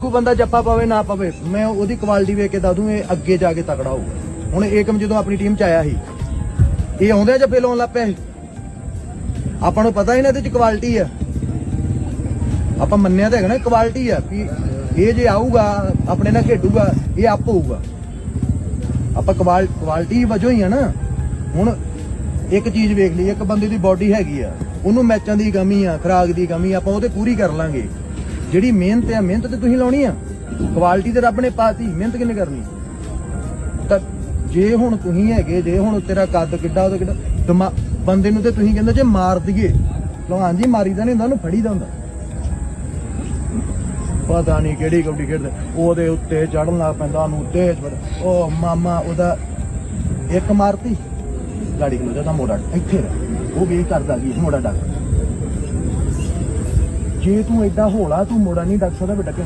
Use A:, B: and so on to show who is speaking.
A: ਕੋਈ ਬੰਦਾ ਜੱਪਾ ਪਾਵੇ, ਨਾ ਪਾਵੇ, ਮੈਂ ਉਹਦੀ ਕੁਆਲਿਟੀ ਵੇਖ ਕੇ ਦੱਸ ਇਹ ਅੱਗੇ ਜਾ ਕੇ ਤਕੜਾ ਹੋਊਗਾ। ਹੁਣ ਏਕਮ ਜਦੋਂ ਆਪਣੀ ਟੀਮ ਚ ਆਇਆ ਸੀ, ਇਹ ਆਉਂਦੇ ਆ ਜੱਫੇ ਲਾਉਣ ਲੱਗ ਪਿਆ ਸੀ? ਆਪਾਂ ਨੂੰ ਪਤਾ ਹੀ ਨਾ ਇਹਦੇ ਚ ਕੁਆਲਿਟੀ ਆ। ਆਪਾਂ ਮੰਨਿਆ ਤਾਂ ਹੈਗਾ ਨਾ ਕੁਆਲਿਟੀ ਆ ਵੀ ਇਹ ਜੇ ਆਊਗਾ, ਆਪਣੇ ਨਾਲ ਖੇਡੂਗਾ, ਇਹ ਆਪ ਹੋਊਗਾ। ਆਪਾਂ ਕੁਆਲਿਟੀ ਵਜੋਂ ਹੀ ਆ ਨਾ। ਹੁਣ ਇੱਕ ਚੀਜ਼ ਵੇਖ ਲਈ, ਇੱਕ ਬੰਦੇ ਦੀ ਬਾਡੀ ਹੈਗੀ ਆ। ਉਹਨੂੰ ਮੈਚਾਂ ਦੀ ਕਮੀ ਆ, ਖਰਾਕ ਦੀ ਕਮੀ ਆਪਾਂ ਉਹ ਪੂਰੀ ਕਰ ਲਾਂਗੇ। ਜਿਹੜੀ ਮਿਹਨਤ ਆ, ਮਿਹਨਤ ਤੇ ਤੁਸੀਂ ਲਾਉਣੀ ਆ। ਕੁਆਲਿਟੀ ਤੇ ਰੱਬ ਨੇ ਪਾਤੀ, ਮਿਹਨਤ ਕਿੰਨੇ ਕਰਨੀ? ਤਾਂ ਜੇ ਹੁਣ ਤੁਸੀਂ ਹੈਗੇ, ਜੇ ਹੁਣ ਤੇਰਾ ਕੱਦ ਕਿੱਡਾ, ਉਹਦਾ ਕਿੱਡਾ ਬੰਦੇ ਨੂੰ ਤੇ ਤੁਸੀਂ ਕਹਿੰਦੇ ਜੇ ਮਾਰ ਦਈਏ। ਲੋ ਹਾਂਜੀ ਮਾਰੀਦਾ ਨਹੀਂ ਹੁੰਦਾ, ਉਹਨੂੰ ਫੜੀਦਾ ਹੁੰਦਾ। ਪਤਾ ਨਹੀਂ ਕਿਹੜੀ ਕਬੱਡੀ ਖੇਡਦੇ, ਉਹਦੇ ਉੱਤੇ ਚੜਨ ਲੱਗ ਪੈਂਦਾ, ਉਹਨੂੰ ਤੇਜ਼ ਉਹ ਮਾਮਾ, ਉਹਦਾ ਇੱਕ ਮਾਰਤੀ। ਗਾੜੀ ਖਲੋ ਜਾਂਦਾ ਮੋੜਾ ਇੱਥੇ ਉਹ ਵੀ ਕਰਦਾ ਕੀ ਮੋੜਾ ਡਾਕਟਰ ਜੇ ਤੂੰ ਐਡਾ ਹੋਲਾ ਤੂੰ ਮੋੜਾ ਨਹੀਂ ਡੱਕ ਸਕਦਾ ਬੇਟਾ ਕਿ